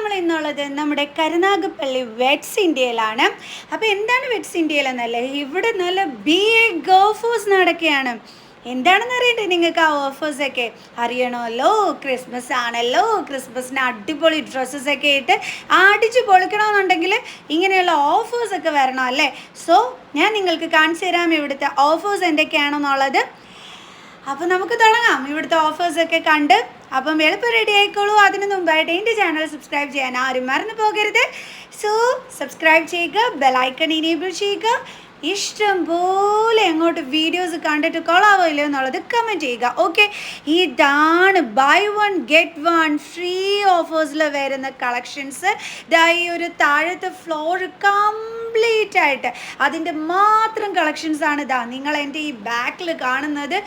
നമ്മൾ ഇന്നുള്ളത് നമ്മുടെ കരുനാഗപ്പള്ളി വെറ്റ്സ് ഇന്ത്യയിലാണ്. അപ്പോൾ എന്താണ് വെറ്റ്സ് ഇന്ത്യയിലെന്നല്ലേ ഇവിടെ നല്ല ബി എ ഗോഫോസ് നടക്കുകയാണ്. എന്താണെന്ന് അറിയണ്ടേ നിങ്ങൾക്ക് ആ ഓഫേഴ്സൊക്കെ അറിയണമല്ലോ? ക്രിസ്മസ് ആണല്ലോ? ക്രിസ്മസിന് അടിപൊളി ഡ്രസ്സസ് ഒക്കെ ഇട്ട് അടിച്ച് പൊളിക്കണമെന്നുണ്ടെങ്കിൽ ഇങ്ങനെയുള്ള ഓഫേഴ്സ് ഒക്കെ വരണം അല്ലേ? സോ ഞാൻ നിങ്ങൾക്ക് കാണിച്ചു തരാം ഇവിടുത്തെ ഓഫേഴ്സ് എന്തൊക്കെയാണെന്നുള്ളത്. അപ്പം നമുക്ക് തുടങ്ങാം. ഇവിടുത്തെ ഓഫേഴ്സൊക്കെ കണ്ട് അപ്പം എളുപ്പം റെഡി ആയിക്കോളൂ. അതിന് മുമ്പായിട്ട് എന്റെ ചാനൽ സബ്സ്ക്രൈബ് ചെയ്യാൻ ആരും മറന്നു പോകരുത്. സോ സബ്സ്ക്രൈബ് ചെയ്യുക ബെലൈക്കൺ ഇനേബിൾ ചെയ്യുക. ഇഷ്ടം പോലെ അങ്ങോട്ട് വീഡിയോസ് കണ്ടിട്ട് കൊള്ളാവോ ഇല്ലയോ എന്നുള്ളത് കമന്റ് ചെയ്യുക ഓക്കെ ഇതാണ് buy one get one free ഓഫേഴ്സിൽ വരുന്ന കളക്ഷൻസ് ദാ ഈ ഒരു താഴത്തെ ഫ്ലോർ കംപ്ലീറ്റ് ആയിട്ട് അതിന്റെ മാത്രം കളക്ഷൻസ് ആണ് ഇതാ നിങ്ങൾ എന്റെ ഈ ബാക്കിൽ കാണുന്നത്.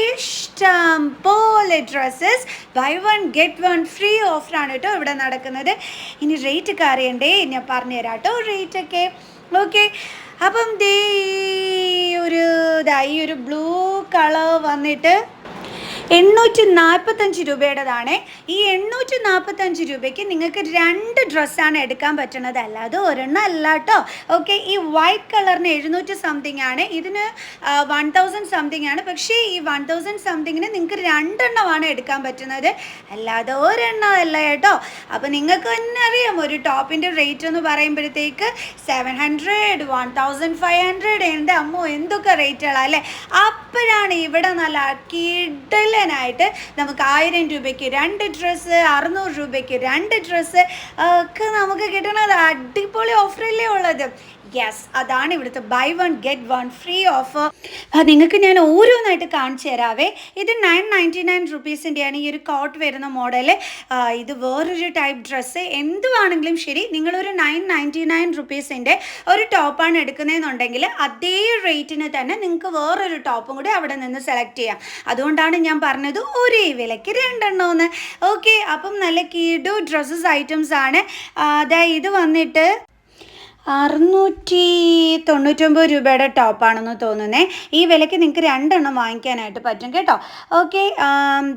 ഇഷ്ടം പോലെ dresses buy one get one free ഓഫറാണ് കേട്ടോ ഇവിടെ നടക്കുന്നത്. ഇനി റേറ്റ് ഒക്കെ അറിയണ്ടേ? ഞാൻ പറഞ്ഞുതരാം കേട്ടോ റേറ്റൊക്കെ ഓക്കെ അപ്പം ദേ ഒരു ദാ ഈ ഒരു ബ്ലൂ കളർ വന്നിട്ട് എണ്ണൂറ്റി നാൽപ്പത്തഞ്ച് രൂപയുടേതാണ്. ഈ എണ്ണൂറ്റി നാൽപ്പത്തഞ്ച് രൂപയ്ക്ക് നിങ്ങൾക്ക് രണ്ട് ഡ്രസ്സാണ് എടുക്കാൻ പറ്റുന്നത്. അല്ലാതെ ഒരെണ്ണം അല്ല കേട്ടോ ഓക്കെ ഈ വൈറ്റ് കളറിന് എഴുന്നൂറ്റി സംതിങ് ആണ്. ഇതിന് വൺ തൗസൻഡ് സംതിങ് ആണ്. പക്ഷേ ഈ വൺ തൗസൻഡ് സംതിങ്ങിന് നിങ്ങൾക്ക് രണ്ടെണ്ണമാണ് എടുക്കാൻ പറ്റുന്നത്. അല്ലാതെ ഒരെണ്ണം അല്ല കേട്ടോ അപ്പോൾ നിങ്ങൾക്ക് തന്നെ അറിയാം ഒരു ടോപ്പിന്റെ റേറ്റ് എന്ന് പറയുമ്പോഴത്തേക്ക് seven hundred one thousand five hundred എന്റെ അമ്മോ എന്തൊക്കെ റേറ്റുകളാണ് അല്ലേ? അപ്പോഴാണ് ഇവിടെ നല്ല കിടലനായിട്ട് നമുക്ക് ആയിരം രൂപയ്ക്ക് രണ്ട് ഡ്രസ്സ് അറുന്നൂറ് രൂപയ്ക്ക് രണ്ട് ഡ്രസ്സ് ഒക്കെ നമുക്ക് കിട്ടണത് അടിപൊളി ഓഫറല്ലേ ഉള്ളത്? യെസ് അതാണ് ഇവിടുത്തെ buy one get one free offer നിങ്ങൾക്ക് ഞാൻ ഓരോന്നായിട്ട് കാണിച്ചു തരാവേ. ഇത് നയൻ നയന്റി നയൻ റുപ്പീസിന്റെയാണ് ഈ ഒരു കോട്ട് വരുന്ന മോഡൽ ഇത് വേറൊരു ടൈപ്പ് ഡ്രസ്സ് എന്തുവാണെങ്കിലും ശരി നിങ്ങളൊരു നയൻ നയന്റി നയൻ റുപ്പീസിന്റെ ഒരു ടോപ്പാണ് എടുക്കുന്നതെന്നുണ്ടെങ്കിൽ അതേ റേറ്റിന് തന്നെ നിങ്ങൾക്ക് വേറൊരു ടോപ്പും കൂടി അവിടെ നിന്ന് സെലക്ട് ചെയ്യാം. അതുകൊണ്ടാണ് ഞാൻ പറഞ്ഞത് ഒരേ വിലയ്ക്ക് രണ്ടെണ്ണമെന്ന് ഓക്കെ അപ്പം നല്ല കീഡു ഡ്രസ്സസ് ഐറ്റംസ് ആണ്. അതായത് ഇത് വന്നിട്ട് അറുന്നൂറ്റി തൊണ്ണൂറ്റൊമ്പത് രൂപയുടെ ടോപ്പാണെന്ന് തോന്നുന്നേ. ഈ വിലയ്ക്ക് നിങ്ങൾക്ക് രണ്ടെണ്ണം വാങ്ങിക്കാനായിട്ട് പറ്റും കേട്ടോ. ഓക്കെ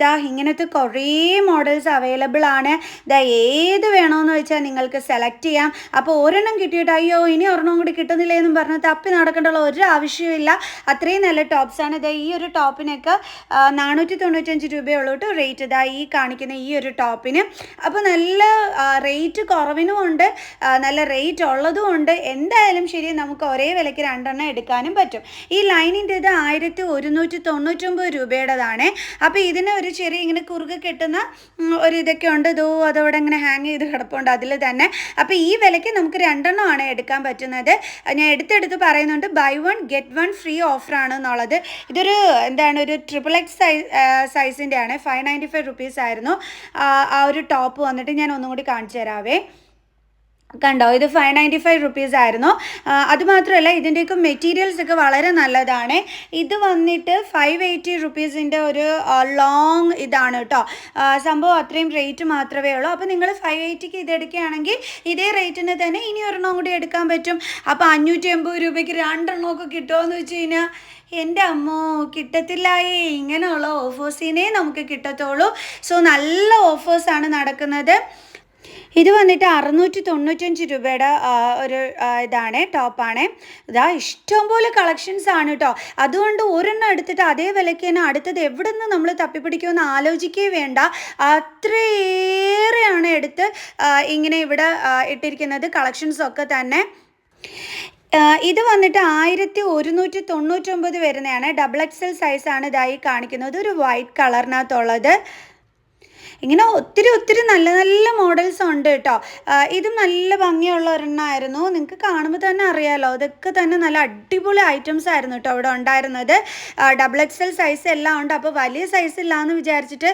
ദാ ഇങ്ങനത്തെ കുറേ മോഡൽസ് അവൈലബിൾ ആണ്. ദാ ഏത് വേണമെന്ന് വെച്ചാൽ നിങ്ങൾക്ക് സെലക്ട് ചെയ്യാം. അപ്പോൾ ഒരെണ്ണം കിട്ടിയിട്ട് അയ്യോ ഇനി ഒരെണ്ണം കൂടി കിട്ടുന്നില്ല എന്നും പറഞ്ഞ് തപ്പി നടക്കേണ്ടുള്ള ഒരു ആവശ്യമില്ല അത്രയും നല്ല ടോപ്സാണ് ദാ ഈ ഒരു ടോപ്പിനൊക്കെ നാനൂറ്റി തൊണ്ണൂറ്റഞ്ച് രൂപയുള്ളൂ കേട്ടോ റേറ്റ് ഇതാ ഈ കാണിക്കുന്ന ഈ ഒരു ടോപ്പിന്. അപ്പോൾ നല്ല റേറ്റ് കുറവിനും ഉണ്ട് നല്ല റേറ്റ് ഉള്ളതും ഉണ്ട്. എന്തായാലും ശരി നമുക്ക് ഒരേ വിലയ്ക്ക് രണ്ടെണ്ണം എടുക്കാനും പറ്റും. ഈ ലൈനിന്റെ ഇത് ആയിരത്തി ഒരുന്നൂറ്റി തൊണ്ണൂറ്റൊമ്പത് രൂപയുടേതാണ്. അപ്പോൾ ഇതിന് ഒരു ചെറിയ ഇങ്ങനെ കുറുകെ കെട്ടുന്ന ഒരു ഇതൊക്കെ ഉണ്ട്. ഇതോ അതോടെ ഇങ്ങനെ ഹാങ് ചെയ്ത് കിടപ്പുണ്ട് അതിൽ തന്നെ. അപ്പോൾ ഈ വിലയ്ക്ക് നമുക്ക് രണ്ടെണ്ണമാണ് എടുക്കാൻ പറ്റുന്നത്. ഞാൻ എടുത്തെടുത്ത് പറയുന്നുണ്ട് buy one get one free ഓഫറാണ് എന്നുള്ളത്. ഇതൊരു എന്താണ് ഒരു ട്രിപ്പിൾ എക്സ് സൈസ് സൈസിന്റെ ആണ് ഫൈവ് നയന്റി ഫൈവ് റുപ്പീസ് ആയിരുന്നു. ആ ഒരു ടോപ്പ് വന്നിട്ട് ഞാൻ ഒന്നും കൂടി കാണിച്ചു തരാവേ. കണ്ടോ? ഇത് ഫൈവ് നയന്റി ഫൈവ് റുപ്പീസ് ആയിരുന്നു. അതുമാത്രമല്ല ഇതിന്റെയൊക്കെ മെറ്റീരിയൽസ് ഒക്കെ വളരെ നല്ലതാണ്. ഇത് വന്നിട്ട് ഫൈവ് എയ്റ്റി റുപ്പീസിന്റെ ഒരു ലോങ് ഇതാണ് കേട്ടോ. സംഭവം അത്രയും റേറ്റ് മാത്രമേ ഉള്ളൂ. അപ്പോൾ നിങ്ങൾ ഫൈവ് എയ്റ്റിക്ക് ഇത് എടുക്കുകയാണെങ്കിൽ ഇതേ റേറ്റിന് തന്നെ ഇനി ഒരെണ്ണം കൂടി എടുക്കാൻ പറ്റും. അപ്പോൾ അഞ്ഞൂറ്റി എൺപത് രൂപയ്ക്ക് രണ്ടെണ്ണമൊക്കെ കിട്ടുമോയെന്ന് വെച്ച് കഴിഞ്ഞാൽ എന്റെ അമ്മോ കിട്ടത്തില്ലായേ. ഇങ്ങനെയുള്ള ഓഫേഴ്സിനെ നമുക്ക് കിട്ടത്തുള്ളൂ. സോ നല്ല ഓഫേഴ്സാണ് നടക്കുന്നത്. ഇത് വന്നിട്ട് അറുന്നൂറ്റി തൊണ്ണൂറ്റഞ്ച് രൂപയുടെ ഒരു ഇതാണ് ടോപ്പാണ്. ഇതാ ഇഷ്ടംപോലെ കളക്ഷൻസ് ആണ് കേട്ടോ അതുകൊണ്ട് ഒരെണ്ണം എടുത്തിട്ട് അതേ വിലയ്ക്ക് തന്നെ അടുത്തത് എവിടെ നിന്ന് നമ്മൾ തപ്പിപ്പിടിക്കുമെന്ന് ആലോചിക്കേ വേണ്ട. അത്രയേറെയാണ് എടുത്ത് ഇങ്ങനെ ഇവിടെ ഇട്ടിരിക്കുന്നത് കളക്ഷൻസ് ഒക്കെ തന്നെ. ഇത് വന്നിട്ട് ആയിരത്തി ഒരുന്നൂറ്റി തൊണ്ണൂറ്റൊമ്പത് വരുന്നതാണ്. ഡബിൾ എക്സൽ സൈസാണ് ഇതായി കാണിക്കുന്നത്. ഒരു വൈറ്റ് കളറിനകത്തുള്ളത്. ഇങ്ങനെ ഒത്തിരി ഒത്തിരി നല്ല നല്ല മോഡൽസ് ഉണ്ട് കേട്ടോ. ഇത് നല്ല ഭംഗിയുള്ള ഒരെണ്ണമായിരുന്നു നിങ്ങൾക്ക് കാണുമ്പോൾ തന്നെ അറിയാമല്ലോ ഇതൊക്കെ തന്നെ നല്ല അടിപൊളി ഐറ്റംസ് ആയിരുന്നു കേട്ടോ അവിടെ ഉണ്ടായിരുന്നത്. ഡബിൾ എക്സ് എൽ സൈസ് എല്ലാം ഉണ്ട്. അപ്പോൾ വലിയ സൈസ് ഇല്ല എന്ന് വിചാരിച്ചിട്ട്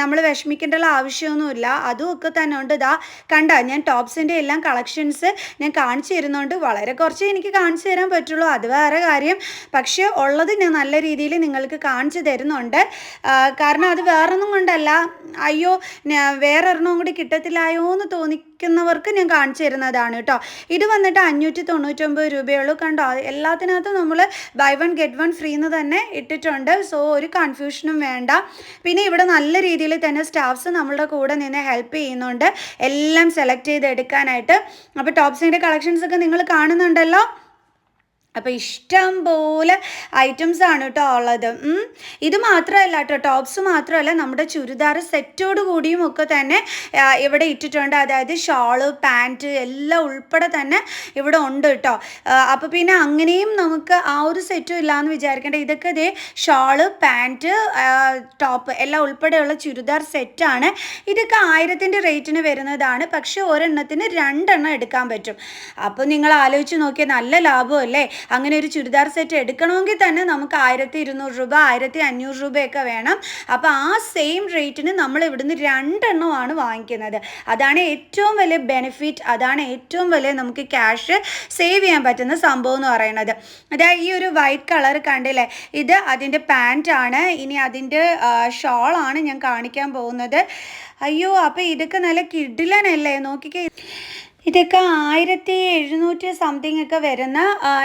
നമ്മൾ വിഷമിക്കേണ്ട ആവശ്യമൊന്നുമില്ല. അതും ഒക്കെ തന്നെ ഉണ്ട്. ഇതാ കണ്ട ഞാൻ ടോപ്സിന്റെ എല്ലാം കളക്ഷൻസ് ഞാൻ കാണിച്ചു തരുന്നുണ്ട്. വളരെ കുറച്ച് എനിക്ക് കാണിച്ചു തരാൻ പറ്റുള്ളൂ. അത് വേറെ കാര്യം. പക്ഷേ ഉള്ളത് ഞാൻ നല്ല രീതിയിൽ നിങ്ങൾക്ക് കാണിച്ചു തരുന്നുണ്ട്. കാരണം അത് വേറൊന്നും കൊണ്ടല്ല. അയ്യോ വേറെ ഒരെണ്ണം കൂടി കിട്ടത്തില്ലായോ എന്ന് തോന്നിക്കുന്നവർക്ക് ഞാൻ കാണിച്ചു തരുന്നതാണ് കേട്ടോ. ഇത് വന്നിട്ട് അഞ്ഞൂറ്റി തൊണ്ണൂറ്റൊമ്പത് രൂപയുള്ളൂ. കണ്ടോ എല്ലാത്തിനകത്തും നമ്മൾ buy one get one free എന്ന് തന്നെ ഇട്ടിട്ടുണ്ട്. സോ ഒരു കൺഫ്യൂഷനും വേണ്ട. പിന്നെ ഇവിടെ നല്ല രീതിയിൽ തന്നെ സ്റ്റാഫ്സ് നമ്മളുടെ കൂടെ നിന്ന് ഹെൽപ്പ് ചെയ്യുന്നുണ്ട്. എല്ലാം സെലക്ട് ചെയ്ത് എടുക്കാനായിട്ട് അപ്പോൾ ടോപ്സിന്റെ കളക്ഷൻസ് ഒക്കെ നിങ്ങൾ കാണുന്നുണ്ടല്ലോ? അപ്പോൾ ഇഷ്ടം പോലെ ഐറ്റംസ് ആണ് കേട്ടോ ഉള്ളത്. ഇത് മാത്രമല്ല കേട്ടോ ടോപ്സ് മാത്രമല്ല നമ്മുടെ ചുരിദാർ സെറ്റോട് കൂടിയും ഒക്കെ തന്നെ ഇവിടെ ഇട്ടിട്ടുണ്ട്. അതായത് ഷാൾ പാന്റ് എല്ലാം ഉൾപ്പെടെ തന്നെ ഇവിടെ ഉണ്ട് കേട്ടോ അപ്പോൾ പിന്നെ അങ്ങനെയും നമുക്ക് ആ ഒരു സെറ്റും ഇല്ലയെന്ന് വിചാരിക്കേണ്ട. ഇതൊക്കെ ഇതേ ഷാൾ പാന്റ് ടോപ്പ് എല്ലാം ഉൾപ്പെടെയുള്ള ചുരിദാർ സെറ്റാണ് ഇതൊക്കെ ആയിരത്തിന്റെ റേറ്റിന് വരുന്നതാണ്. പക്ഷേ ഒരെണ്ണത്തിന് രണ്ടെണ്ണം എടുക്കാൻ പറ്റും. അപ്പോൾ നിങ്ങൾ ആലോചിച്ച് നോക്കിയാൽ നല്ല ലാഭമല്ലേ അങ്ങനെ ഒരു ചുരിദാർ സെറ്റ് എടുക്കണമെങ്കിൽ തന്നെ നമുക്ക് ആയിരത്തി ഇരുന്നൂറ് രൂപ ആയിരത്തി അഞ്ഞൂറ് രൂപയൊക്കെ വേണം. അപ്പോൾ ആ സെയിം റേറ്റിന് നമ്മൾ ഇവിടുന്ന് രണ്ടെണ്ണമാണ് വാങ്ങിക്കുന്നത്. അതാണ് ഏറ്റവും വലിയ ബെനിഫിറ്റ് അതാണ് ഏറ്റവും വലിയ നമുക്ക് ക്യാഷ് സേവ് ചെയ്യാൻ പറ്റുന്ന സംഭവം എന്ന് പറയുന്നത്. അതായത് ഈ ഒരു വൈറ്റ് കളർ കണ്ടില്ലേ? ഇത് അതിന്റെ പാന്റാണ് ഇനി അതിന്റെ ഷോളാണ് ഞാൻ കാണിക്കാൻ പോകുന്നത്. അയ്യോ അപ്പോൾ ഇതൊക്കെ നല്ല കിഡിലനല്ലേ നോക്കിക്കേ. ഇതൊക്കെ ആയിരത്തി എഴുന്നൂറ്റി സംതിങ് ഒക്കെ വരുന്ന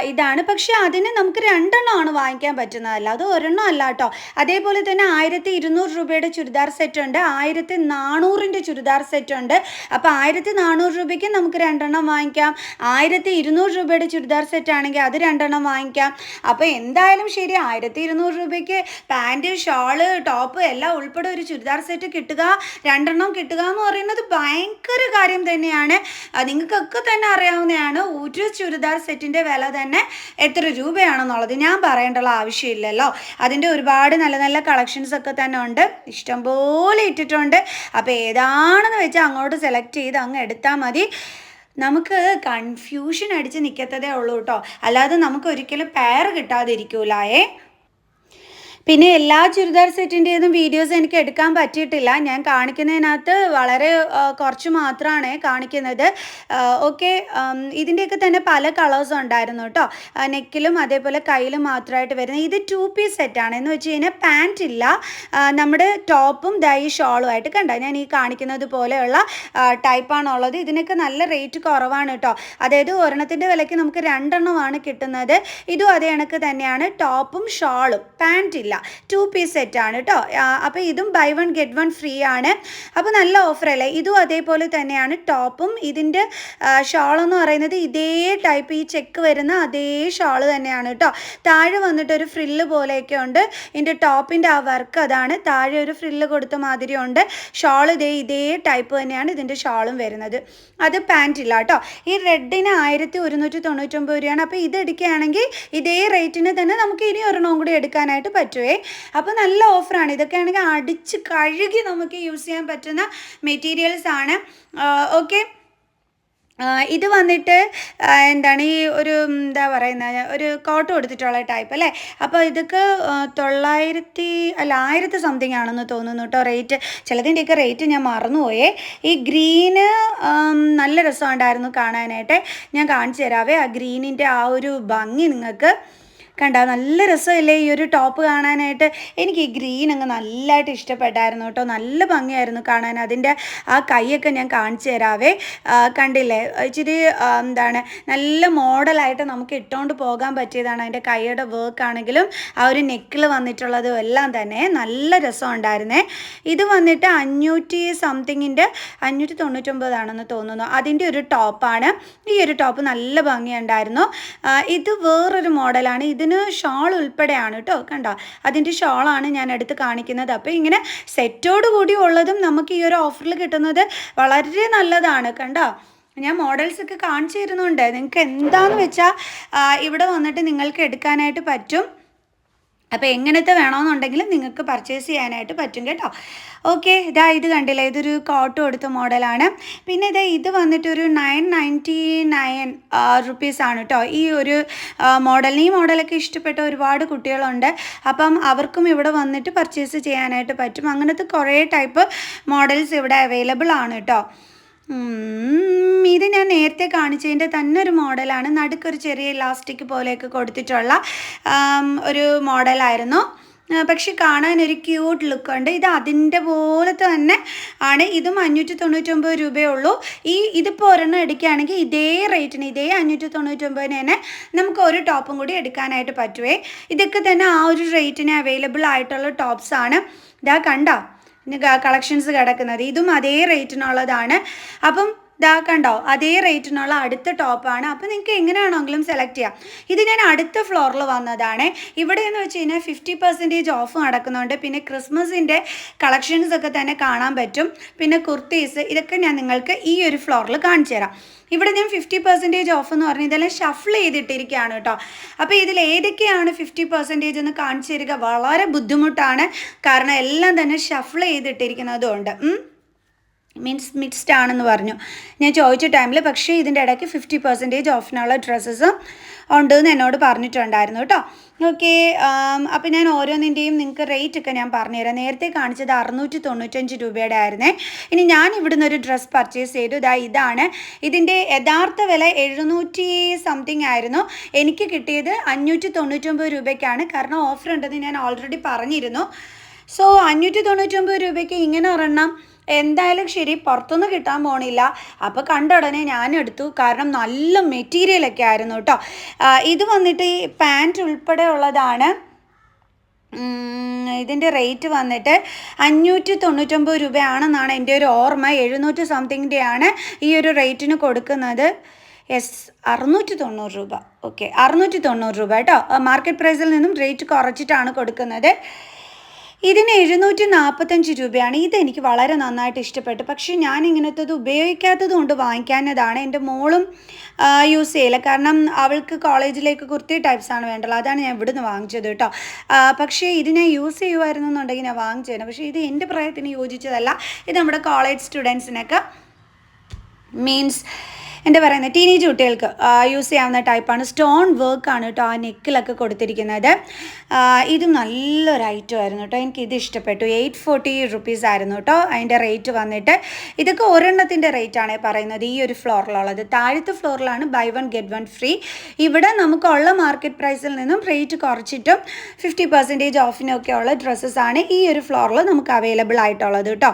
ഇതാണ്. പക്ഷേ അതിന് നമുക്ക് രണ്ടെണ്ണമാണ് വാങ്ങിക്കാൻ പറ്റുന്നതല്ല അത് ഒരെണ്ണം അല്ല കേട്ടോ. അതേപോലെ തന്നെ ആയിരത്തി ഇരുന്നൂറ് രൂപയുടെ ചുരിദാർ സെറ്റ് ഉണ്ട്. ആയിരത്തി നാനൂറിന്റെ ചുരിദാർ സെറ്റ് ഉണ്ട്. അപ്പോൾ ആയിരത്തി നാനൂറ് രൂപയ്ക്ക് നമുക്ക് രണ്ടെണ്ണം വാങ്ങിക്കാം. ആയിരത്തി ഇരുന്നൂറ് രൂപയുടെ ചുരിദാർ സെറ്റ് ആണെങ്കിൽ അത് രണ്ടെണ്ണം വാങ്ങിക്കാം. അപ്പോൾ എന്തായാലും ശരി ആയിരത്തി ഇരുന്നൂറ് രൂപയ്ക്ക് പാന്റ് ഷോൾ ടോപ്പ് എല്ലാം ഉൾപ്പെടെ ഒരു ചുരിദാർ സെറ്റ് കിട്ടുക രണ്ടെണ്ണം കിട്ടുക എന്ന് പറയുന്നത് ഭയങ്കര കാര്യം തന്നെയാണ്. നിങ്ങൾക്കൊക്കെ തന്നെ അറിയാവുന്നതാണ് ഒരു ചുരിദാർ സെറ്റിന്റെ വില തന്നെ എത്ര രൂപയാണെന്നുള്ളത്. ഞാൻ പറയേണ്ടുള്ള ആവശ്യമില്ലല്ലോ. അതിന്റെ ഒരുപാട് നല്ല നല്ല കളക്ഷൻസ് ഒക്കെ തന്നെ ഉണ്ട്. ഇഷ്ടംപോലെ ഇട്ടിട്ടുണ്ട്. അപ്പോൾ ഏതാണെന്ന് വെച്ചാൽ അങ്ങോട്ട് സെലക്ട് ചെയ്ത് അങ്ങ് എടുത്താൽ മതി. നമുക്ക് കൺഫ്യൂഷൻ അടിച്ച് നിൽക്കത്തതേ ഉള്ളൂ കേട്ടോ. അല്ലാതെ നമുക്ക് ഒരിക്കലും പെയർ കിട്ടാതിരിക്കൂലായേ. പിന്നെ എല്ലാ ചുരിദാർ സെറ്റിന്റെതും വീഡിയോസ് എനിക്ക് എടുക്കാൻ പറ്റിയിട്ടില്ല. ഞാൻ കാണിക്കുന്നതിനകത്ത് വളരെ കുറച്ച് മാത്രമാണ് കാണിക്കുന്നത്. ഓക്കെ ഇതിന്റെയൊക്കെ തന്നെ പല കളേഴ്സും ഉണ്ടായിരുന്നു കേട്ടോ നെക്കിലും അതേപോലെ കയ്യിലും മാത്രമായിട്ട് വരുന്നത് ഇത് ടു പീസ് സെറ്റാണ്. എന്ന് വെച്ച് കഴിഞ്ഞാൽ പാന്റ് ഇല്ല. നമ്മുടെ ടോപ്പും ദൈ ഷോളും ആയിട്ട് കണ്ട? ഞാൻ ഈ കാണിക്കുന്നത് പോലെയുള്ള ടൈപ്പാണുള്ളത്. ഇതിനൊക്കെ നല്ല റേറ്റ് കുറവാണ് കേട്ടോ അതായത് ഒരെണ്ണത്തിന്റെ വിലയ്ക്ക് നമുക്ക് രണ്ടെണ്ണമാണ് കിട്ടുന്നത്. ഇതും അതേ കണക്ക് തന്നെയാണ്. ടോപ്പും ഷോളും. പാന്റ് ഇല്ല. ടു പീസ് സെറ്റാണ് കേട്ടോ അപ്പോൾ ഇതും buy one get one free ആണ്. അപ്പോൾ നല്ല ഓഫറല്ലേ ഇതും അതേപോലെ തന്നെയാണ് ടോപ്പും ഇതിന്റെ ഷോളെന്ന് പറയുന്നത് ഇതേ ടൈപ്പ് ഈ ചെക്ക് വരുന്ന അതേ ഷോൾ തന്നെയാണ് കേട്ടോ താഴെ വന്നിട്ട് ഒരു ഫ്രില്ല് പോലെയൊക്കെ ഉണ്ട്. ഇതിന്റെ ടോപ്പിന്റെ ആ വർക്ക് അതാണ്. താഴെ ഒരു ഫ്രില്ല് കൊടുത്ത മാതിരി ഉണ്ട്. ഷോൾ ഇതേ ഇതേ ടൈപ്പ് തന്നെയാണ് ഇതിന്റെ ഷോളും വരുന്നത്. അത് പാന്റ് ഇല്ല കേട്ടോ ഈ റെഡിന് ആയിരത്തി ഒരുന്നൂറ്റി തൊണ്ണൂറ്റൊമ്പത് രൂപയാണ്. അപ്പോൾ ഇത് എടുക്കുകയാണെങ്കിൽ ഇതേ റേറ്റിന് തന്നെ നമുക്ക് ഇനി ഒരെണ്ണം കൂടി എടുക്കാനായിട്ട് പറ്റുമേ അപ്പോൾ നല്ല ഓഫറാണ് ഇതൊക്കെ ആണെങ്കിൽ അടിച്ച് കഴുകി നമുക്ക് യൂസ് ചെയ്യാൻ പറ്റുന്ന മെറ്റീരിയൽസ് ആണ്. ഓക്കെ ഇത് വന്നിട്ട് എന്താണ് ഈ ഒരു എന്താ പറയുന്നത് ഒരു കോട്ട് കൊടുത്തിട്ടുള്ള ടൈപ്പ് അല്ലേ? അപ്പോൾ ഇതൊക്കെ തൊള്ളായിരത്തി അല്ല ആയിരത്തി സംതിങ് ആണെന്ന് തോന്നുന്നു കേട്ടോ റേറ്റ് ചിലതിന്റെയൊക്കെ റേറ്റ് ഞാൻ മറന്നുപോയേ. ഈ ഗ്രീന് നല്ല രസമുണ്ടായിരുന്നു കാണാനായിട്ട്. ഞാൻ കാണിച്ചു തരാവേ. ആ ഗ്രീനിന്റെ ആ ഒരു ഭംഗി നിങ്ങൾക്ക് കണ്ട നല്ല രസമല്ലേ ഈ ഒരു ടോപ്പ് കാണാനായിട്ട്? എനിക്ക് ഈ ഗ്രീൻ അങ്ങ് നല്ലതായിട്ട് ഇഷ്ടപ്പെട്ടായിരുന്നു കേട്ടോ. നല്ല ഭംഗിയായിരുന്നു കാണാൻ. അതിന്റെ ആ കൈയൊക്കെ ഞാൻ കാണിച്ചു തരാവേ. കണ്ടില്ലേ? ഇച്ചിരി എന്താണ് നല്ല മോഡലായിട്ട് നമുക്ക് ഇട്ടുകൊണ്ട് പോകാൻ പറ്റിയതാണ്. അതിന്റെ കൈയുടെ വർക്ക് ആണെങ്കിലും ആ ഒരു നെക്കിൽ വന്നിട്ടുള്ളതും എല്ലാം തന്നെ നല്ല രസം ഉണ്ടായിരുന്നേ. ഇത് വന്നിട്ട് അഞ്ഞൂറ്റി സംതിങ്ങിന്റെ അഞ്ഞൂറ്റി തൊണ്ണൂറ്റൊമ്പതാണെന്ന് തോന്നുന്നു. അതിന്റെ ഒരു ടോപ്പാണ് ഈ ഒരു ടോപ്പ് നല്ല ഭംഗിയുണ്ടായിരുന്നു. ഇത് വേറൊരു മോഡലാണ് ഇതിന് ഷാൾ ഉൾപ്പെടെയാണ് കേട്ടോ കണ്ട? അതിന്റെ ഷാളാണ് ഞാൻ എടുത്ത് കാണിക്കുന്നത്. അപ്പോൾ ഇങ്ങനെ സെറ്റോട് കൂടി ഉള്ളതും നമുക്ക് ഈ ഒരു ഓഫറിൽ കിട്ടുന്നത് വളരെ നല്ലതാണ് കണ്ടോ? ഞാൻ മോഡൽസ് ഒക്കെ കാണിച്ചു തരുന്നുണ്ട്. നിങ്ങൾക്ക് എന്താണെന്ന് വെച്ചാൽ ഇവിടെ വന്നിട്ട് നിങ്ങൾക്ക് എടുക്കാനായിട്ട് പറ്റും. അപ്പോൾ എങ്ങനത്തെ വേണമെന്നുണ്ടെങ്കിലും നിങ്ങൾക്ക് പർച്ചേസ് ചെയ്യാനായിട്ട് പറ്റും കേട്ടോ. ഓക്കെ ഇതാ ഇത് കണ്ടില്ലേ ഇതൊരു കോട്ട് എടുത്ത മോഡലാണ് പിന്നെ ഇതാ ഇത് വന്നിട്ടൊരു നയൻ നയന്റി നയൻ റുപ്പീസാണ് കേട്ടോ ഈ ഒരു മോഡലിന് ഈ മോഡലൊക്കെ ഇഷ്ടപ്പെട്ട ഒരുപാട് കുട്ടികളുണ്ട്. അപ്പം അവർക്കും ഇവിടെ വന്നിട്ട് പർച്ചേസ് ചെയ്യാനായിട്ട് പറ്റും. അങ്ങനത്തെ കുറേ ടൈപ്പ് മോഡൽസ് ഇവിടെ അവൈലബിൾ ആണ് കേട്ടോ ഇത് ഞാൻ നേരത്തെ കാണിച്ചതിന്റെ തന്നെ ഒരു മോഡലാണ്. നടുക്കൊരു ചെറിയ ഇലാസ്റ്റിക് പോലെയൊക്കെ കൊടുത്തിട്ടുള്ള ഒരു മോഡലായിരുന്നു. പക്ഷെ കാണാൻ ഒരു ക്യൂട്ട് ലുക്കുണ്ട് ഇത് അതിന്റെ പോലെ തന്നെ ആണ്. ഇതും അഞ്ഞൂറ്റി തൊണ്ണൂറ്റൊമ്പത് രൂപയേ ഉള്ളൂ ഈ ഇതിപ്പോൾ ഒരെണ്ണം എടുക്കുകയാണെങ്കിൽ ഇതേ റേറ്റിന് ഇതേ അഞ്ഞൂറ്റി തൊണ്ണൂറ്റൊമ്പതിന് തന്നെ നമുക്ക് ഒരു ടോപ്പും കൂടി എടുക്കാനായിട്ട് പറ്റുവേ. ഇതൊക്കെ തന്നെ ആ ഒരു റേറ്റിന് അവൈലബിൾ ആയിട്ടുള്ള ടോപ്സാണ് ഇതാ കണ്ടോ? കളക്ഷൻസ് കിടക്കുന്നത്. ഇതും അതേ റേറ്റിനുള്ളതാണ് അപ്പം ഇതാ കണ്ടോ അതേ റേറ്റിനുള്ള അടുത്ത ടോപ്പാണ് അപ്പോൾ നിങ്ങൾക്ക് എങ്ങനെയാണെങ്കിലും സെലക്ട് ചെയ്യാം. ഇത് ഞാൻ അടുത്ത ഫ്ലോറിൽ വന്നതാണ്. ഇവിടെ എന്ന് വെച്ച് കഴിഞ്ഞാൽ ഫിഫ്റ്റി പെർസെന്റേജ് ഓഫ് നടക്കുന്നുണ്ട്. പിന്നെ ക്രിസ്മസിന്റെ കളക്ഷൻസ് ഒക്കെ തന്നെ കാണാൻ പറ്റും. പിന്നെ കുർത്തീസ് ഇതൊക്കെ ഞാൻ നിങ്ങൾക്ക് ഈ ഒരു ഫ്ലോറിൽ കാണിച്ചു തരാം. ഇവിടെ ഞാൻ ഫിഫ്റ്റി പെർസെന്റേജ് ഓഫ് എന്ന് പറഞ്ഞാൽ ഇതെല്ലാം ഷഫിൾ ചെയ്തിട്ടിരിക്കുകയാണ് കേട്ടോ അപ്പോൾ ഇതിൽ ഏതൊക്കെയാണ് ഫിഫ്റ്റി പെർസെന്റേജ് എന്ന് കാണിച്ചു തരിക? വളരെ ബുദ്ധിമുട്ടാണ്. കാരണം എല്ലാം തന്നെ ഷഫിൾ ചെയ്തിട്ടിരിക്കുന്നതുകൊണ്ട്. മീൻസ് മിക്സ്ഡ് ആണെന്ന് പറഞ്ഞു. ഞാൻ ചോദിച്ച ടൈമിൽ പക്ഷേ ഇതിന്റെ ഇടയ്ക്ക് ഫിഫ്റ്റി പെർസെന്റേജ് ഓഫിനുള്ള ഡ്രസ്സസും ഉണ്ട് എന്ന് എന്നോട് പറഞ്ഞിട്ടുണ്ടായിരുന്നു കേട്ടോ. ഓക്കെ അപ്പോൾ ഞാൻ ഓരോന്നിന്റെയും നിങ്ങൾക്ക് റേറ്റ് ഒക്കെ ഞാൻ പറഞ്ഞുതരാം. നേരത്തെ കാണിച്ചത് അറുന്നൂറ്റി തൊണ്ണൂറ്റഞ്ച് രൂപയുടെ ആയിരുന്നേ. ഇനി ഞാൻ ഇവിടുന്ന് ഒരു ഡ്രസ്സ് പർച്ചേസ് ചെയ്തു. ഇതാ ഇതാണ്. ഇതിന്റെ യഥാർത്ഥ വില എഴുന്നൂറ്റി സംതിങ് ആയിരുന്നു. എനിക്ക് കിട്ടിയത് അഞ്ഞൂറ്റി തൊണ്ണൂറ്റൊമ്പത് രൂപയ്ക്കാണ്. കാരണം ഓഫർ ഉണ്ടെന്ന് ഞാൻ ഓൾറെഡി പറഞ്ഞിരുന്നു. സോ അഞ്ഞൂറ്റി തൊണ്ണൂറ്റൊമ്പത് രൂപയ്ക്ക് ഇങ്ങനെ ഒരെണ്ണം എന്തായാലും ശരി പുറത്തൊന്നും കിട്ടാൻ പോണില്ല. അപ്പോൾ കണ്ട ഉടനെ ഞാൻ എടുത്തു. കാരണം നല്ല മെറ്റീരിയലൊക്കെ ആയിരുന്നു കേട്ടോ. ഇത് വന്നിട്ട് ഈ പാന്റ് ഉൾപ്പെടെ ഉള്ളതാണ്. ഇതിന്റെ റേറ്റ് വന്നിട്ട് അഞ്ഞൂറ്റി തൊണ്ണൂറ്റൊമ്പത് രൂപയാണെന്നാണ് എന്റെ ഒരു ഓർമ്മ. എഴുന്നൂറ്റി സംതിങ്ങിന്റെയാണ് ഈ ഒരു റേറ്റിന് കൊടുക്കുന്നത്. എസ് അറുന്നൂറ്റി തൊണ്ണൂറ് രൂപ. ഓക്കെ അറുന്നൂറ്റി തൊണ്ണൂറ് രൂപ കേട്ടോ. മാർക്കറ്റ് പ്രൈസിൽ നിന്നും റേറ്റ് കുറച്ചിട്ടാണ് കൊടുക്കുന്നത്. ഇതിന് എഴുന്നൂറ്റി നാൽപ്പത്തഞ്ച് രൂപയാണ് ഇതെനിക്ക് വളരെ നന്നായിട്ട് ഇഷ്ടപ്പെട്ടു. പക്ഷേ ഞാൻ ഇങ്ങനത്തത് ഉപയോഗിക്കാത്തത് കൊണ്ട് വാങ്ങിക്കാനതാണ് എന്റെ മോളും യൂസ് ചെയ്യില്ല കാരണം അവൾക്ക് കോളേജിലേക്ക് കുർത്തി ടൈപ്സാണ് വേണ്ടത്. അതാണ് ഞാൻ ഇവിടുന്ന് വാങ്ങിച്ചത് കേട്ടോ. പക്ഷേ ഇത് ഞാൻ യൂസ് ചെയ്യുമായിരുന്നു എന്നുണ്ടെങ്കിൽ ഞാൻ വാങ്ങിച്ചേനെ. പക്ഷേ ഇത് എന്റെ പ്രായത്തിന് യോജിച്ചതല്ല. ഇത് നമ്മുടെ കോളേജ് സ്റ്റുഡൻസിനൊക്കെ മീൻസ് എന്താ പറയുന്നത് ടീനേജ് കുട്ടികൾക്ക് യൂസ് ചെയ്യാവുന്ന ടൈപ്പാണ് സ്റ്റോൺ വർക്കാണ് കേട്ടോ ആ നെക്കിലൊക്കെ കൊടുത്തിരിക്കുന്നത്. ഇത് നല്ലൊരു ഐറ്റം ആയിരുന്നു കേട്ടോ എനിക്കിത് ഇഷ്ടപ്പെട്ടു. എയ്റ്റ് ഫോർട്ടി റുപ്പീസ് ആയിരുന്നു കേട്ടോ അതിന്റെ റേറ്റ് വന്നിട്ട്. ഇതൊക്കെ ഒരെണ്ണത്തിന്റെ റേറ്റാണ് പറയുന്നത്. ഈ ഒരു ഫ്ലോറിലുള്ളത് താഴത്തെ ഫ്ലോറിലാണ് buy one get one free ഇവിടെ നമുക്കുള്ള മാർക്കറ്റ് പ്രൈസിൽ നിന്നും റേറ്റ് കുറച്ചിട്ടും ഫിഫ്റ്റി പെർസെന്റേജ് ഓഫിനൊക്കെ ഉള്ള ഡ്രസ്സസ് ആണ് ഈ ഒരു ഫ്ലോറിൽ നമുക്ക് അവൈലബിൾ ആയിട്ടുള്ളത് കേട്ടോ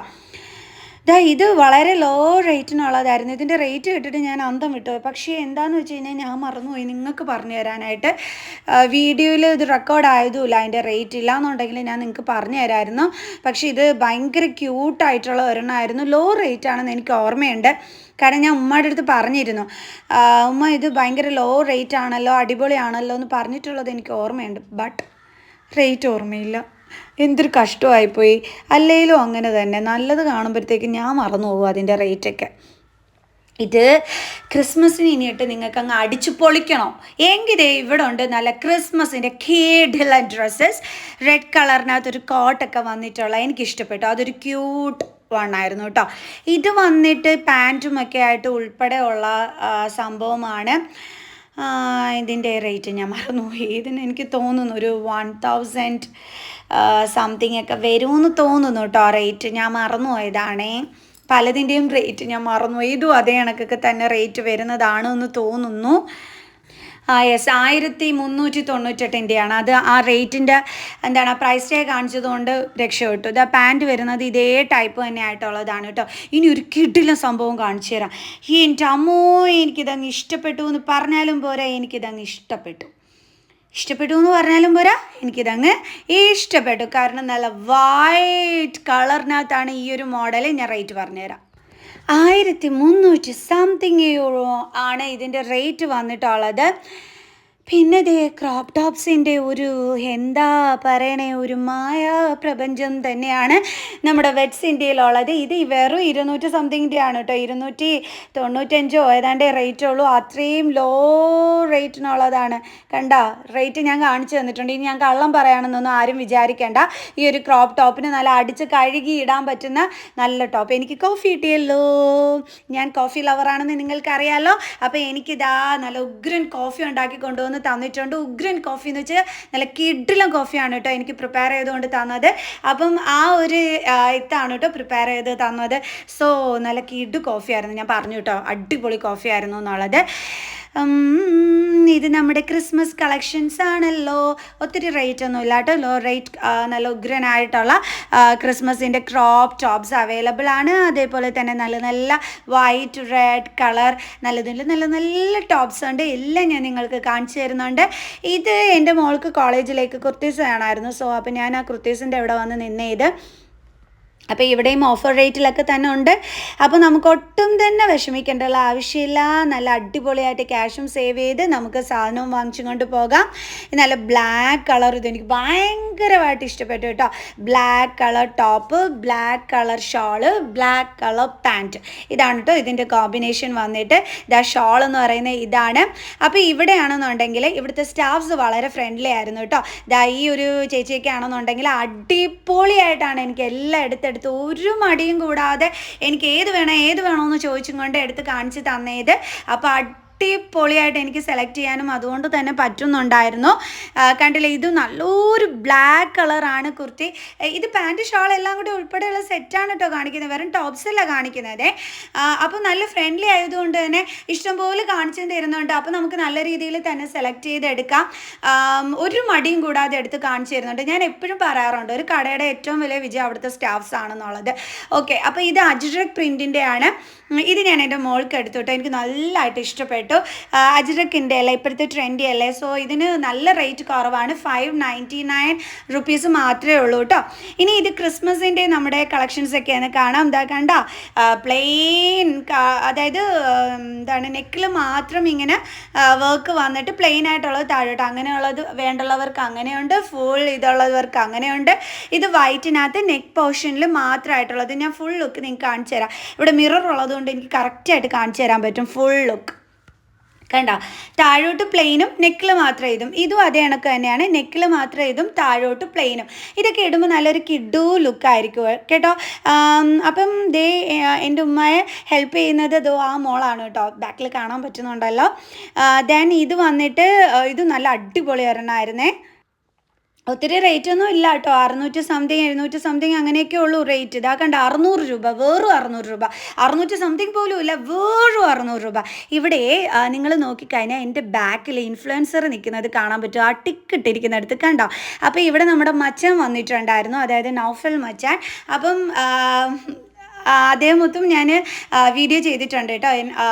ദാ ഇത് വളരെ ലോ റേറ്റിനുള്ളതായിരുന്നു ഇതിന്റെ റേറ്റ് കേട്ടിട്ട് ഞാൻ അന്തം വിട്ടു പക്ഷേ എന്താന്ന് വെച്ച് കഴിഞ്ഞാൽ ഞാൻ മറന്നുപോയി. നിങ്ങൾക്ക് പറഞ്ഞു തരാനായിട്ട് വീഡിയോയിൽ ഇത് റെക്കോർഡ് ആയതുമില്ല അതിന്റെ റേറ്റ് ഇല്ല എന്നുണ്ടെങ്കിൽ ഞാൻ നിങ്ങൾക്ക് പറഞ്ഞു തരാമായിരുന്നു പക്ഷേ ഇത് ഭയങ്കര ക്യൂട്ടായിട്ടുള്ള ഒരെണ്ണമായിരുന്നു ലോ റേറ്റ് ആണെന്ന് എനിക്ക് ഓർമ്മയുണ്ട്. കാരണം ഞാൻ ഉമ്മയുടെ അടുത്ത് പറഞ്ഞിരുന്നു. ഉമ്മ ഇത് ഭയങ്കര ലോ റേറ്റ് ആണല്ലോ അടിപൊളിയാണല്ലോ എന്ന് പറഞ്ഞിട്ടുള്ളത് എനിക്ക് ഓർമ്മയുണ്ട്. ബട്ട് റേറ്റ് ഓർമ്മയില്ല. എന്തൊരു കഷ്ടമായിപ്പോയി. അല്ലേലും അങ്ങനെ തന്നെ. നല്ലത് കാണുമ്പോഴത്തേക്ക് ഞാൻ മറന്നു പോകും അതിന്റെ റേറ്റൊക്കെ. ഇത് ക്രിസ്മസിന് ഇനിയിട്ട് നിങ്ങൾക്ക് അങ്ങ് അടിച്ചു പൊളിക്കണോ. എങ്കിലേ ഇവിടെ ഉണ്ട് നല്ല ക്രിസ്മസിന്റെ കേഡില ഡ്രസ്സസ്. റെഡ് കളറിനകത്തൊരു കോട്ടൊക്കെ വന്നിട്ടുള്ള എനിക്ക് ഇഷ്ടപ്പെട്ടു അതൊരു ക്യൂട്ട് വണ്ണായിരുന്നു കേട്ടോ. ഇത് വന്നിട്ട് പാന്റും ഒക്കെ ആയിട്ട് ഉൾപ്പെടെ ഉള്ള സംഭവമാണ്. ഇതിന്റെ റേറ്റ് ഞാൻ മറന്നുപോയി. ഇതിന് എനിക്ക് തോന്നുന്നു ഒരു വൺ തൗസൻഡ് സംതിങ് ഒക്കെ വരുമെന്ന് തോന്നുന്നു കേട്ടോ റേറ്റ് ഞാൻ മറന്നുപോയതാണേ. പലതിന്റെയും റേറ്റ് ഞാൻ മറന്നുപോയി. ഇതും അതേ കണക്കൊക്കെ തന്നെ റേറ്റ് വരുന്നതാണ് എന്ന് തോന്നുന്നു. ആ യെസ് ആയിരത്തി മുന്നൂറ്റി തൊണ്ണൂറ്റെട്ടിന്റെയാണ് അത് ആ റേറ്റിന്റെ എന്താണ് പ്രൈസ് ടേ കാണിച്ചതുകൊണ്ട് രക്ഷപ്പെട്ടു. ഇത് ആ പാന്റ് വരുന്നത് ഇതേ ടൈപ്പ് തന്നെ ആയിട്ടുള്ളതാണ് കേട്ടോ ഇനി ഒരു കിടിലം സംഭവം കാണിച്ചു തരാം ഈ എന്റെ അമ്മോ എനിക്കിതങ്ങ് ഇഷ്ടപ്പെട്ടു എന്ന് പറഞ്ഞാലും പോരാ എനിക്കിതങ്ങ് ഇഷ്ടപ്പെട്ടു. ഇഷ്ടപ്പെട്ടു എന്ന് പറഞ്ഞാലും പോരാ. എനിക്കിതങ്ങ് ഇഷ്ടപ്പെട്ടു. കാരണം നല്ല വൈറ്റ് കളറിനകത്താണ് ഈ ഒരു മോഡൽ ഞാൻ റേറ്റ് പറഞ്ഞുതരാം. ആയിരത്തി മുന്നൂറ്റി സംതിങ് യൂറോ ആണ് ഇതിന്റെ റേറ്റ് വന്നിട്ടുള്ളത്. പിന്നെ ദേ ക്രോപ്പ് ടോപ്സിന്റെ ഒരു എന്താ പറയണേ ഒരു മായ പ്രപഞ്ചം തന്നെയാണ് നമ്മുടെ വെറ്റ്സ് ഇന്ത്യയിലുള്ളത്. ഇത് വെറും ഇരുന്നൂറ്റി സംതിങ്ങിന്റെ ആണ് കേട്ടോ. ഇരുന്നൂറ്റി തൊണ്ണൂറ്റഞ്ചോ ഏതാണ്ട് റേറ്റ് ഉള്ളൂ. അത്രയും ലോ റേറ്റിനുള്ളതാണ് കണ്ട റേറ്റ് ഞാൻ കാണിച്ചു തന്നിട്ടുണ്ട്. ഇനി ഞാൻ കള്ളം പറയാണെന്നൊന്നും ആരും വിചാരിക്കേണ്ട. ഈ ഒരു ക്രോപ്പ് ടോപ്പിന് നല്ല അടിച്ച് കഴുകി ഇടാൻ പറ്റുന്ന നല്ല ടോപ്പ്. എനിക്ക് കോഫി കിട്ടിയല്ലോ. ഞാൻ കോഫി ലവറാണെന്ന് നിങ്ങൾക്കറിയാലോ. അപ്പോൾ എനിക്കിതാ നല്ല ഉഗ്രൻ കോഫി ഉണ്ടാക്കി കൊണ്ടുവന്ന് തന്നിട്ടുണ്ട്. ഉഗ്രൻ കോഫി എന്ന് വെച്ചാൽ നല്ല കിഡിലും കോഫിയാണ് കേട്ടോ എനിക്ക് പ്രിപ്പയർ ചെയ്തുകൊണ്ട് തന്നത്. അപ്പം ആ ഒരു ഇതാണ് കേട്ടോ പ്രിപ്പയർ ചെയ്ത് തന്നത്. സോ നല്ല കിഡ് കോഫി ആയിരുന്നു. ഞാൻ പറഞ്ഞു കേട്ടോ അടിപൊളി കോഫി ആയിരുന്നു എന്നുള്ളത്. ഇത് നമ്മുടെ ക്രിസ്മസ് കളക്ഷൻസ് ആണല്ലോ. ഒത്തിരി റേറ്റ് ഒന്നും ഇല്ല കേട്ടോ. ലോ റേറ്റ് നല്ല ഉഗ്രനായിട്ടുള്ള ക്രിസ്മസിന്റെ ക്രോപ്പ് ടോപ്സ് അവൈലബിൾ ആണ്. അതേപോലെ തന്നെ നല്ല നല്ല വൈറ്റ് റെഡ് കളർ നല്ല നല്ല നല്ല ടോപ്സ് ഉണ്ട്. എല്ലാം ഞാൻ നിങ്ങൾക്ക് കാണിച്ചു തരുന്നുണ്ട്. ഇത് എന്റെ മോൾക്ക് കോളേജിലേക്ക് കുർത്തീസ് വേണമായിരുന്നു. സോ അപ്പോൾ ഞാൻ ആ കുർത്തീസിന്റെ അവിടെ വന്ന് നിന്നേ അപ്പോൾ ഇവിടെയും ഓഫർ റേറ്റിലൊക്കെ തന്നെ ഉണ്ട്. അപ്പോൾ നമുക്ക് ഒട്ടും തന്നെ വിഷമിക്കേണ്ടുള്ള ആവശ്യമില്ല. നല്ല അടിപൊളിയായിട്ട് ക്യാഷും സേവ് ചെയ്ത് നമുക്ക് സാധനവും വാങ്ങിച്ചുകൊണ്ട് പോകാം. ഇത് നല്ല ബ്ലാക്ക് കളർ ഇത് എനിക്ക് ഭയങ്കരമായിട്ട് ഇഷ്ടപ്പെട്ടു കേട്ടോ. Black colour top black colour shawl black colour pant ഇതാണ് കേട്ടോ ഇതിന്റെ കോമ്പിനേഷൻ വന്നിട്ട് ഇതാ ഷോൾ എന്ന് പറയുന്നത് ഇതാണ്. അപ്പോൾ ഇവിടെയാണെന്നുണ്ടെങ്കിൽ ഇവിടുത്തെ സ്റ്റാഫ്സ് വളരെ ഫ്രണ്ട്ലി ആയിരുന്നു കേട്ടോ ഇതാ ഈ ഒരു ചേച്ചിയൊക്കെ ആണെന്നുണ്ടെങ്കിൽ അടിപൊളിയായിട്ടാണ് എനിക്ക് എല്ലാം എടുത്തെടുത്ത് ഒരു മടിയും കൂടാതെ എനിക്ക് ഏത് വേണം ഏത് വേണമെന്ന് ചോദിച്ചും കൊണ്ട് എടുത്ത് കാണിച്ച് തന്നേത്. അപ്പോൾ അടിപൊളിയായിട്ട് എനിക്ക് സെലക്ട് ചെയ്യാനും അതുകൊണ്ട് തന്നെ പറ്റുന്നുണ്ടായിരുന്നു. കണ്ടില്ലേ ഇത് നല്ലൊരു ബ്ലാക്ക് കളറാണ് കുർത്തി. ഇത് പാന്റ് ഷാൾ എല്ലാം കൂടി ഉൾപ്പെടെയുള്ള സെറ്റാണ് കേട്ടോ കാണിക്കുന്നത്. വെറും ടോപ്സല്ല കാണിക്കുന്നത്. അപ്പോൾ നല്ല ഫ്രണ്ട്ലി ആയതുകൊണ്ട് തന്നെ ഇഷ്ടംപോലെ കാണിച്ചു തരുന്നുണ്ട് അപ്പോൾ നമുക്ക് നല്ല രീതിയിൽ തന്നെ സെലക്ട് ചെയ്തെടുക്കാം. ഒരു മടിയും കൂടാതെ എടുത്ത് കാണിച്ചു തരുന്നുണ്ട് ഞാൻ എപ്പോഴും പറയാറുണ്ട് ഒരു കടയുടെ ഏറ്റവും വലിയ വിജയം അവിടുത്തെ സ്റ്റാഫ്സ് ആണെന്നുള്ളത്. ഓക്കെ അപ്പോൾ ഇത് അജ്രക് പ്രിന്റിന്റെ ആണ് ഇത് ഞാൻ എന്റെ മോൾക്ക് എടുത്തു കേട്ടോ എനിക്ക് നല്ലതായിട്ട് ഇഷ്ടപ്പെട്ടു. അജ്രക്കിന്റെ അല്ലേ ഇപ്പോഴത്തെ ട്രെൻഡി അല്ലേ? സോ ഇതിന് നല്ല റേറ്റ് കുറവാണ്. ഫൈവ് നയന്റി നയൻ റുപ്പീസ് മാത്രമേ ഉള്ളൂ കേട്ടോ. ഇനി ഇത് ക്രിസ്മസിന്റെ നമ്മുടെ കളക്ഷൻസ് ആണ് കാണാം. എന്താ കണ്ട പ്ലെയിൻ അതായത് എന്താണ് നെക്കിൽ മാത്രം ഇങ്ങനെ വർക്ക് വന്നിട്ട് പ്ലെയിൻ ആയിട്ടുള്ളത് താഴോട്ട് അങ്ങനെയുള്ളത് വേണ്ടുള്ളവർക്ക് അങ്ങനെയുണ്ട് ഫുൾ ഇതുള്ളവർക്ക് അങ്ങനെയുണ്ട്. ഇത് വൈറ്റിനകത്ത് നെക്ക് പോർഷനിൽ മാത്രമായിട്ടുള്ളത്. ഞാൻ ഫുൾ ലുക്ക് നിങ്ങൾക്ക് കാണിച്ചു തരാം ഇവിടെ മിറർ ഉള്ളതുകൊണ്ട് എനിക്ക് കറക്റ്റായിട്ട് കാണിച്ചു തരാൻ പറ്റും. ഫുൾ ലുക്ക് കണ്ട. താഴോട്ട് പ്ലെയിനും നെക്കിൽ മാത്രം ഇതും ഇതും അതേ കണക്ക് തന്നെയാണ്. നെക്കിൽ മാത്രം ഇതും താഴോട്ട് പ്ലെയിനും ഇതൊക്കെ ഇടുമ്പോൾ നല്ലൊരു കിഡു ലുക്കായിരിക്കും കേട്ടോ? അപ്പം ദേ എന്റെ ഉമ്മയെ ഹെൽപ്പ് ചെയ്യുന്നത് ദോ ആ മോളാണ് കേട്ടോ. ബാക്കിൽ കാണാൻ പറ്റുന്നുണ്ടല്ലോ. ദെൻ ഇത് വന്നിട്ട് ഇത് നല്ല അടിപൊളി ഒരെണ്ണമായിരുന്നേ ഒത്തിരി റേറ്റ് ഒന്നും ഇല്ല കേട്ടോ. അറുന്നൂറ്റി സംതിങ് എഴുന്നൂറ്റി സംതിങ് അങ്ങനെയൊക്കെ ഉള്ളൂ റേറ്റ് ഇതാ കണ്ട അറുന്നൂറ് രൂപ വേറും അറുന്നൂറ് രൂപ. അറുന്നൂറ്റി സംതിങ് പോലും ഇല്ല വേറും അറുന്നൂറ് രൂപ. ഇവിടെ നിങ്ങൾ നോക്കിക്കഴിഞ്ഞാൽ എന്റെ ബാക്കിൽ ഇൻഫ്ലുവൻസർ നിൽക്കുന്നത് കാണാൻ പറ്റും. ആ ടിക്ക് ഇട്ടിരിക്കുന്നിടത്ത് കണ്ടോ? അപ്പോൾ ഇവിടെ നമ്മുടെ മച്ചൻ വന്നിട്ടുണ്ടായിരുന്നു. അതായത് നൗഫൽ മച്ചാൻ. അപ്പം അദ്ദേഹമൊത്തും ഞാൻ വീഡിയോ ചെയ്തിട്ടുണ്ട് കേട്ടോ.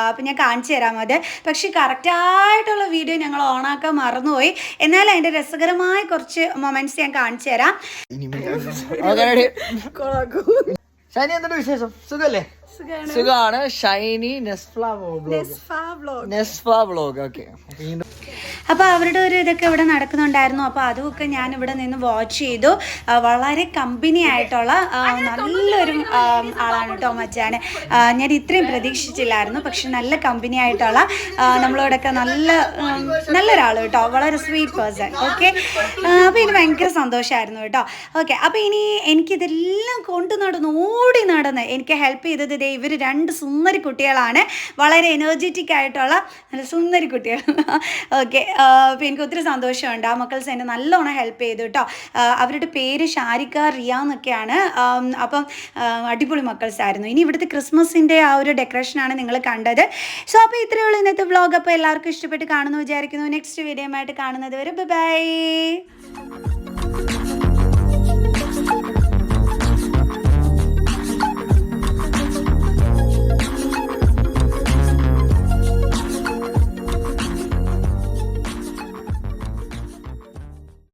അപ്പം ഞാൻ കാണിച്ചു തരാം അത്. പക്ഷേ കറക്റ്റായിട്ടുള്ള വീഡിയോ ഞങ്ങൾ ഓണാക്കാൻ മറന്നുപോയി. എന്നാൽ അതിന്റെ രസകരമായ കുറച്ച് മൊമെന്റ്സ് ഞാൻ കാണിച്ചു തരാം. ഷൈനി എന്തുണ്ട് വിശേഷം? സുഖല്ലേ? സുഖാണ്. ഷൈനി നെസ്ഫ്ല വ്ലോഗ് നെസ്ഫ വ്ലോഗ് ഓക്കെ അപ്പോൾ അവരുടെ ഒരു ഇതൊക്കെ ഇവിടെ നടക്കുന്നുണ്ടായിരുന്നു. അപ്പോൾ അതുമൊക്കെ ഞാൻ ഇവിടെ നിന്ന് വാച്ച് ചെയ്തു. വളരെ കമ്പനി ആയിട്ടുള്ള നല്ലൊരു ആളാണ് കേട്ടോ മച്ചാന്. ഞാൻ ഇത്രയും പ്രതീക്ഷിച്ചില്ലായിരുന്നു. പക്ഷെ നല്ല കമ്പനി ആയിട്ടുള്ള നമ്മളോടൊക്കെ നല്ല നല്ലൊരാൾ കേട്ടോ. വളരെ സ്വീറ്റ് പേഴ്സൺ ഓക്കെ അപ്പോൾ എനിക്ക് ഭയങ്കര സന്തോഷമായിരുന്നു കേട്ടോ. ഓക്കെ അപ്പോൾ ഇനി എനിക്കിതെല്ലാം കൊണ്ടു നടന്ന് ഓടി നടന്ന് എനിക്ക് ഹെൽപ്പ് ചെയ്തത് ഇതേ ഇവർ രണ്ട് സുന്ദരി കുട്ടികളാണ്. വളരെ എനർജറ്റിക് ആയിട്ടുള്ള നല്ല സുന്ദരി കുട്ടികൾ ഓക്കെ എനിക്ക് ഒത്തിരി സന്തോഷമുണ്ട്. ആ മക്കൾസ് എന്നെ നല്ലോണം ഹെൽപ്പ് ചെയ്തു കേട്ടോ അവരുടെ പേര് ഷാരിക്ക റിയ എന്നൊക്കെയാണ്. അപ്പം അടിപൊളി മക്കൾസ് ആയിരുന്നു. ഇനി ഇവിടുത്തെ ക്രിസ്മസിന്റെ ആ ഒരു ഡെക്കറേഷനാണ് നിങ്ങൾ കണ്ടത്. സോ അപ്പോൾ ഇത്രയേ ഉള്ളൂ ഇന്നത്തെ വ്ലോഗ് അപ്പോൾ എല്ലാവർക്കും ഇഷ്ടപ്പെട്ട് കാണുന്നു വിചാരിക്കുന്നു. നെക്സ്റ്റ് വീഡിയോ ആയിട്ട് കാണുന്നത് വരെ ബൈ